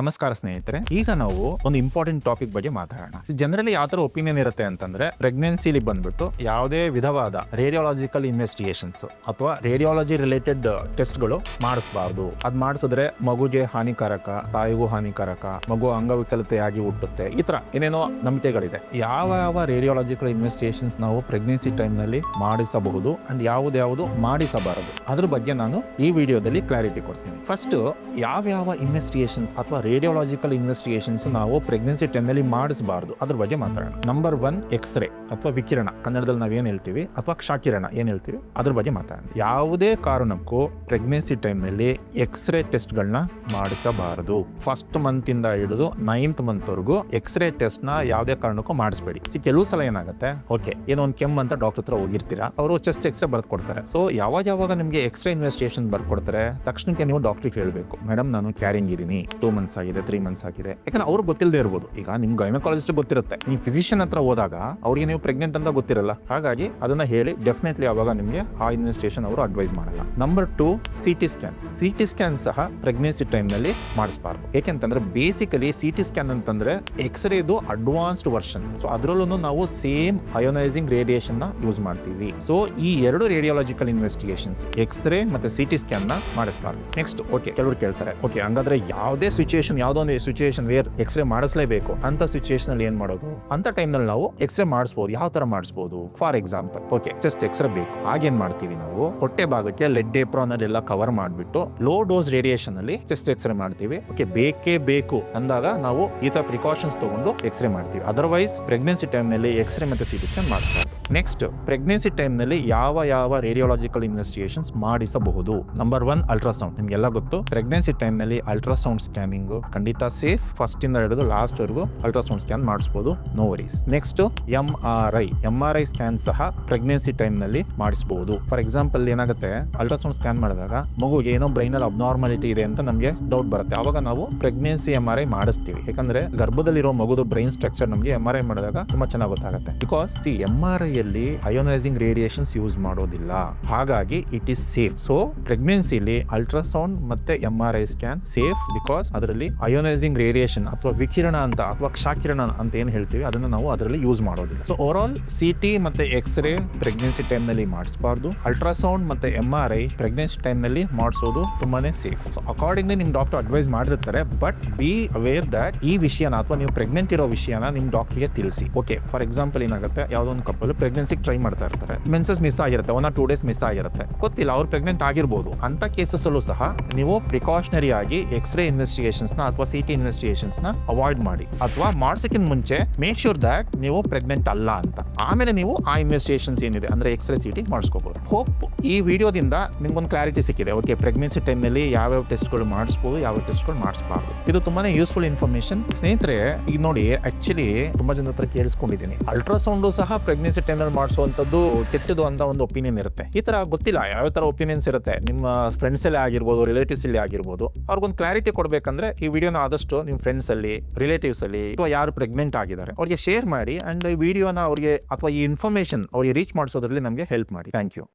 ನಮಸ್ಕಾರ ಸ್ನೇಹಿತರೆ, ಈಗ ನಾವು ಒಂದು ಇಂಪಾರ್ಟೆಂಟ್ ಟಾಪಿಕ್ ಬಗ್ಗೆ ಮಾತಾಡೋಣ. ಜನರಲಿ ಯಾವ ತರ ಒಪಿನಿಯನ್ ಇರುತ್ತೆ ಅಂತಂದ್ರೆ ಪ್ರೆಗ್ನೆನ್ಸಿಲಿ ಬಂದ್ಬಿಟ್ಟು ಯಾವುದೇ ವಿಧವಾದ ರೇಡಿಯೋಲಾಜಿಕಲ್ ಇನ್ವೆಸ್ಟಿಗೇಷನ್ಸ್ ಅಥವಾ ರೇಡಿಯಾಲಜಿ ರಿಲೇಟೆಡ್ ಟೆಸ್ಟ್ಗಳು ಮಾಡಿಸಬಾರ್ದು. ಅದ್ ಮಾಡಿಸಿದ್ರೆ ಮಗುಗೆ ಹಾನಿಕಾರಕ, ತಾಯಿಗೂ ಹಾನಿಕಾರಕ, ಮಗು ಅಂಗವಿಕಲತೆಯಾಗಿ ಹುಟ್ಟುತ್ತೆ. ಈ ತರ ಏನೇನೋ ನಂಬಿಕೆಗಳಿದೆ. ಯಾವ ಯಾವ ರೇಡಿಯೋಲಾಜಿಕಲ್ ಇನ್ವೆಸ್ಟಿಗೇಷನ್ಸ್ ನಾವು ಪ್ರೆಗ್ನೆನ್ಸಿ ಟೈಮ್ನಲ್ಲಿ ಮಾಡಿಸಬಹುದು ಅಂಡ್ ಯಾವುದ್ಯಾವುದು ಮಾಡಿಸಬಾರದು. ಅದ್ರ ಬಗ್ಗೆ ನಾನು ಈ ವಿಡಿಯೋದಲ್ಲಿ ಕ್ಲಾರಿಟಿ ಕೊಡ್ತೀನಿ. ಫಸ್ಟ್ ಯಾವ ಯಾವ ಇನ್ವೆಸ್ಟಿಗೇಷನ್ಸ್ ಅಥವಾ ರೇಡಿಯಾಲಜಿಕಲ್ ಇನ್ವೆಸ್ಟಿಗೇಷನ್ಸ್ ನಾವು ಪ್ರೆಗ್ನೆನ್ಸಿ ಟೈಮಲ್ಲಿ ಮಾಡಿಸಬಾರ್ದು. ಅದ್ರ ಬಗ್ಗೆ ಮಾತಾಡೋಣ. ನಂಬರ್ ಒನ್ ಎಕ್ಸ್ರೇ ಅಥವಾ ವಿಕಿರಣ. ಕನ್ನಡದಲ್ಲಿ ನಾವು ಏನು ಹೇಳ್ತೀವಿ? ಅಥವಾ ಕ್ಷಾಕಿರಣ. ಏನು ಹೇಳ್ತೀವಿ? ಅದ್ರ ಬಗ್ಗೆ ಮಾತಾಡೋಣ. ಯಾವುದೇ ಕಾರಣಕ್ಕೂ ಪ್ರೆಗ್ನೆನ್ಸಿ ಟೈಮ್ನಲ್ಲಿ ಎಕ್ಸ್ರೇ ಟೆಸ್ಟ್ಗಳನ್ನ ಮಾಡಿಸಬಾರದು. ಫಸ್ಟ್ ಮಂತ್ ಇಂದ ಹಿಡಿದು ನೈನ್ತ್ ಮಂತ್ ವರೆಗೂ ಎಕ್ಸ್ರೇ ಟೆಸ್ಟ್ನ ಯಾವುದೇ ಕಾರಣಕ್ಕೂ ಮಾಡಿಸ್ಬೇಡಿ. ಕೆಲವು ಸಲ ಏನಾಗುತ್ತೆ? ಓಕೆ ಏನೋ ಒಂದು ಕೆಮ್ಮು ಅಂತ ಡಾಕ್ಟರ್ ಹತ್ರ ಹೋಗಿರ್ತೀರಾ? ಅವರು ಚೆಸ್ಟ್ ಎಕ್ಸ್ರೇ ಬರ್ದು ಕೊಡ್ತಾರೆ. ಸೊ ಯಾವಾಗ ಯಾವಾಗ ನಿಮಗೆ ಎಕ್ಸ್ರೇ ಇನ್ವೆಸ್ಟಿಗೇಷನ್ ಬರ್ಕೊಡ್ತಾರೆ ತಕ್ಷಣಕ್ಕೆ ನೀವು ಡಾಕ್ಟ್ರಿಗೆ ಹೇಳಬೇಕು. ಮೇಡಮ್ ನಾನು ಕ್ಯಾರಿಂಗ್ ಇದ್ದೀನಿ. ಟೂ ಮಂತ್ಸ್ ಆಗಿದೆ ತ್ರೀ ಮಂತ್ಸ್ ಆಗಿದೆ. ಯಾಕಂದ್ರೆ ಅವ್ರು ಗೊತ್ತಿಲ್ಲದೆ ಇರ್ಬೋದು. ಈಗ ನಿಮ್ ಗೈನಕಾಲಜಿಸ್ಟ್ ಗೊತ್ತಿರುತ್ತೆ. ನೀವು ಫಿಸಿಷಿಯನ್ ಹತ್ರ ಹೋದಾಗ ಅವ್ರಿಗೆ ನೀವು ಪ್ರೆಗ್ನೆಂಟ್ ಅಂತ ಗೊತ್ತಿರಲ್ಲ. ಹಾಗಾಗಿ ಅದನ್ನ ಹೇಳಿ ಡೆಫಿನೆಟ್ಲಿ ಅವಾಗ ನಿಮಗೆ ಆ ಇನ್ವೆಸ್ಟೇಷನ್ ಅವರು ಅಡ್ವೈಸ್ ಮಾಡಲ್ಲ. Number two C T scan C T scan ಸಹ ಪ್ರೆಗ್ನೆನ್ಸಿ ಟೈಮ್ನಲ್ಲಿ ಮಾಡಿಸಬಾರ್ದು. ಏಕೆಂತಂದ್ರೆ ಬೇಸಿಕಲಿ ಸಿ ಟಿ ಸ್ಕ್ಯಾನ್ ಅಂತಂದ್ರೆ ಎಕ್ಸ್ರೇದು ಅಡ್ವಾನ್ಸ್ಡ್ ವರ್ಷನ್ ಸೊ ಅದರಲ್ಲೂ ನಾವು ಸೇಮ್ ಅಯೋನೈಸಿಂಗ್ ರೇಡಿಯೇಷನ್ನ ಯೂಸ್ ಮಾಡ್ತೀವಿ. ಸೊ ಈ ಎರಡು ರೇಡಿಯಾಲಜಿಕಲ್ ಇನ್ವೆಸ್ಟಿಗೇಷನ್ಸ್ ಎಕ್ಸ್ರೇ ಮತ್ತೆ ಸಿ ಟಿ ಸ್ಕ್ಯಾನ್ನ ಮಾಡಿಸಬಾರ್ದು. ನೆಕ್ಸ್ಟ್ ಓಕೆ ಕೆಲವರು ಕೇಳ್ತಾರೆ. ಓಕೆ ಹಂಗಾದ್ರೆ ಯಾವುದೇ ಸಿಚುಯೇಷನ್ ಒಂದು ಸಿಚುಯೇಷನ್ ವೇರ್ ಎಕ್ಸ್ರೇ ಮಾಡಿಸಲೇಬೇಕು, ಅಂತ ಸಿಚುಯೇಷನ್ ಅಲ್ಲಿ ಏನ್ ಮಾಡೋದು? ಅಂತ ಟೈಮ್ನಲ್ಲಿ ನಾವು ಎಕ್ಸ್ರೇ ಮಾಡಿಸಬಹುದು ಯಾವ ತರ ಮಾಡಿಸಬಹುದು for example okay just X-ray ಬೇಕು. ಆಗೇನ್ ಮಾಡ್ತೀವಿ ನಾವು? ಹೊಟ್ಟೆ ಭಾಗಕ್ಕೆ ಲೆಡ್ ಏಪ್ರಾನ್ ಅದೆಲ್ಲ ಕವರ್ ಮಾಡಿಬಿಟ್ಟು ಲೋ ಡೋಸ್ ರೇಡಿಯೇಷನ್ ಅಲ್ಲಿ ಚೆಸ್ಟ್ ಎಕ್ಸ್ರೇ ಮಾಡ್ತೀವಿ. ಓಕೆ ಬೇಕೇ ಬೇಕು ಅಂದಾಗ ನಾವು ಈ ತರ ಪ್ರಿಕಾಷನ್ಸ್ ತಗೊಂಡು ಎಕ್ಸ್ರೇ ಮಾಡ್ತೀವಿ. ಅದರ್ವೈಸ್ ಪ್ರೆಗ್ನೆನ್ಸಿ ಟೈಮ್ನಲ್ಲಿ ಎಕ್ಸ್ರೇ ಮತ್ತೆ ಸಿ ಟಿ ಸ್ಕ್ಯಾನ್ ಮಾಡಿಸ್ತಾರೆ ನೆಕ್ಸ್ಟ್ ಪ್ರೆಗ್ನೆನ್ಸಿ ಟೈಮ್ನಲ್ಲಿ ಯಾವ ಯಾವ ರೇಡಿಯೋಲಾಜಿಕಲ್ ಇನ್ವೆಸ್ಟಿಗೇಷನ್ಸ್ ಮಾಡಿಸಬಹುದು? ನಂಬರ್ ಒನ್ ಅಲ್ಟ್ರಾಸೌಂಡ್ ನಿಮ್ಗೆಲ್ಲ ಗೊತ್ತು? ಪ್ರೆಗ್ನೆನ್ಸಿ ಟೈಮ್ನಲ್ಲಿ ಅಲ್ಟ್ರಾಸೌಂಡ್ ಸ್ಕ್ಯಾನಿಂಗ್ ಖಂಡಿತ ಸೇಫ್ ಫಸ್ಟ್ ಇಂದ ಹಿಡಿದು ಲಾಸ್ಟ್ ವರೆಗೂ ಅಲ್ಟ್ರಾಸೌಂಡ್ ಸ್ಕ್ಯಾನ್ ಮಾಡಿಸಬಹುದು no worries next M R I M R I scan ಸಹ ಪ್ರೆಗ್ನೆನ್ಸಿ ಟೈಮ್ನಲ್ಲಿ ಮಾಡಿಸಬಹುದು ಫಾರ್ ಎಕ್ಸಾಂಪಲ್ ಏನಾಗುತ್ತೆ? ಅಲ್ಟ್ರಾಸೌಂಡ್ ಸ್ಕ್ಯಾನ್ ಮಾಡಿದಾಗ ಮಗು ಏನೋ ಬ್ರೈನ್ ಅಲ್ಲಿ ಅಬ್ನಾರ್ಮಾಲಿಟಿ ಇದೆ ಅಂತ ನಮಗೆ ಡೌಟ್ ಬರುತ್ತೆ. ಆವಾಗ ನಾವು ಪ್ರೆಗ್ನೆನ್ಸಿ ಎಂ ಆರ್ ಐ ಮಾಡಿಸ್ತೀವಿ. ಯಾಕಂದ್ರೆ ಗರ್ಭದಲ್ಲಿರೋ ಮಗುದು ಬ್ರೈನ್ ಸ್ಟ್ರಕ್ಚರ್ ನಮಗೆ ಎಂ ಆರ್ ಐ ಮಾಡಿದಾಗ ತುಂಬಾ ಚೆನ್ನಾಗಿ ಗೊತ್ತಾಗುತ್ತೆ. Because see M R I ಅಲ್ಲಿ ಅಯೋನೈಸಿಂಗ್ ರೇಡಿಯೇಷನ್ಸ್ ಯೂಸ್ ಮಾಡೋದಿಲ್ಲ. ಹಾಗಾಗಿ ಇಟ್ ಈಸ್ ಸೇಫ್ ಸೊ ಪ್ರೆಗ್ನೆನ್ಸಿಲಿ ಅಲ್ಟ್ರಾಸೌಂಡ್ ಮತ್ತೆ M R I scan safe because ಅದರಲ್ಲಿ ಅಯೋನೈಸಿಂಗ್ ರೇಡಿಯೇಷನ್ ಅಥವಾ ವಿಕಿರಣ ಅಂತ ಅಥವಾ ಕ್ಷಾಕಿರಣ ಅಂತ ಏನು ಹೇಳ್ತೀವಿ, ಅದನ್ನ ನಾವು ಅದರಲ್ಲಿ ಯೂಸ್ ಮಾಡೋದಿಲ್ಲ. So over all C T ಮತ್ತೆ ಎಕ್ಸ್ರೇ ಪ್ರೆಗ್ನೆನ್ಸಿ ಟೈಮ್ನಲ್ಲಿ ಮಾಡಿಸಬಾರ್ದು. ಅಲ್ಟ್ರಾಸೌಂಡ್ ಮತ್ತೆ ಎಂ ಆರ್ ಐ ಪ್ರೆಗ್ನೆನ್ಸಿ ಟೈಮ್ನಲ್ಲಿ ಮಾಡಿಸೋದು ತುಂಬಾನೇ ಸೇಫ್ ಸೊ ಅಕಾರ್ಡಿಂಗ್ಲಿ ನಿಮ್ ಡಾಕ್ಟರ್ ಅಡ್ವೈಸ್ ಮಾಡಿರ್ತಾರೆ ಬಟ್ ಬಿ ಅವೇರ್ ದಟ್ ಈ ವಿಷಯನ ಅಥವಾ ನೀವು ಪ್ರೆಗ್ನೆಂಟ್ ಇರೋ ವಿಷಯನ ನಿಮ್ ಡಾಕ್ಟರ್ಗೆ ತಿಳಿಸಿ. ಓಕೆ ಫಾರ್ ಎಕ್ಸಾಂಪಲ್ ಏನಾಗುತ್ತೆ, ಯಾವುದೋ ಒಂದು ಕಪ್ಪಲ್ ಪ್ರೆಗ್ನೆನ್ಸಿ ಟ್ರೈ ಮಾಡ್ತಾ ಇರ್ತಾರೆ. ಮೆನ್ಸಸ್ ಮಿಸ್ ಆಗಿರುತ್ತೆ. One or two days miss ಆಗಿರುತ್ತೆ. ಗೊತ್ತಿಲ್ಲ, ಅವ್ರು ಪ್ರೆಗ್ನೆಂಟ್ ಆಗಿರ್ಬೋದು. ಅಂತ ಕೇಸಸ್ಸಲ್ಲೂ ಸಹ ನೀವು ಪ್ರಿಕಾಷನರಿ ಆಗಿ ಎಕ್ಸ್ರೇ ಇನ್ವೆಸ್ಟಿಗೇಷನ್ಸ್ನ ಅಥವಾ ಸಿ ಟಿ ಇನ್ವೆಸ್ಟಿಗೇಷನ್ಸ್ನ ಅವಾಯ್ಡ್ ಮಾಡಿ. ಅಥವಾ ಮಾಡ್ಸಕ್ಕಿಂತ ಮುಂಚೆ ಮೇಕ್ ಶೂರ್ ದಟ್ ನೀವು ಪ್ರೆಗ್ನೆಂಟ್ ಅಲ್ಲ ಅಂತ. ಆಮೇಲೆ ನೀವು ಆ ಇನ್ವೆಸ್ಟಿಗೇಷನ್ಸ್ ಏನಿದೆ, ಅಂದ್ರೆ ಎಕ್ಸ್ರೇ ಸಿ ಟಿ ಮಾಡಿಸ್ಕೋಬಹುದು ಹೋಪ್ ಈ ವಿಡಿಯೋದಿಂದ ನಿಮ್ಗೊಂದು ಕ್ಲಾರಿಟಿ ಸಿಕ್ಕಿದೆ. ಓಕೆ ಪ್ರೆಗ್ನೆನ್ಸಿ ಟೈಮ್ನಲ್ಲಿ ಯಾವ್ಯಾವ ಟೆಸ್ಟ್ಗಳು ಮಾಡಿಸ್ಬೋದು ಯಾವ ಟೆಸ್ಟ್ಗಳು ಮಾಡಿಸಬಾರ್ದು. ಇದು ತುಂಬಾನೇ ಯೂಸ್ಫುಲ್ ಇನ್ಫಾರ್ಮೇಶನ್ ಸ್ನೇಹಿತರೆ, ಈಗ ನೋಡಿ ಆಕ್ಚುಲಿ ತುಂಬಾ ಜನ ಹತ್ರ ಕೇಳಿಸ್ಕೊಂಡಿದ್ದೀನಿ. ಅಲ್ಟ್ರಾಸೌಂಡು ಸಹ ಪ್ರೆಗ್ನೆನ್ಸಿ ಟೈಮ್ನಲ್ಲಿ ಮಾಡಿಸುವಂಥದ್ದು ಕೆಟ್ಟದು ಅಂತ ಒಂದು ಒಪಿನಿಯನ್ ಇರುತ್ತೆ. ಈ ಥರ ಗೊತ್ತಿಲ್ಲ ಯಾವ ಥರ ಒಪಿನಿಯನ್ಸ್ ಇರುತ್ತೆ. ನಿಮ್ಮ ಫ್ರೆಂಡ್ಸ್ ಅಲ್ಲಿ ಆಗಿರ್ಬೋದು ರಿಲೇಟಿವ್ಸ್ ಅಲ್ಲಿ ಆಗಿರ್ಬೋದು, ಅವ್ರಿಗೊಂದು ಕ್ಲಾರಿಟಿ ಕೊಡಬೇಕಂದ್ರೆ ಈ ವಿಡಿಯೋನ ಆದಷ್ಟು ನಿಮ್ಮ ಫ್ರೆಂಡ್ಸಲ್ಲಿ ಅಲ್ಲಿ ರಿಲೇಟಿವ್ಸ್ ಅಲ್ಲಿ ಅಥವಾ ಯಾರು ಪ್ರೆಗ್ನೆಂಟ್ ಆಗಿದ್ದಾರೆ, ಅವ್ರಿಗೆ ಶೇರ್ ಮಾಡಿ ಅಂಡ್ ಈ ವಿಡಿಯೋನ ಅವರಿಗೆ ಅಥವಾ ಈ ಇನ್ಫಾರ್ಮೇಶನ್ ಅವ್ರಿಗೆ ರೀಚ್ ಮಾಡಿಸೋದ್ರಲ್ಲಿ ನಮಗೆ ಹೆಲ್ಪ್ ಮಾಡಿ. Thank you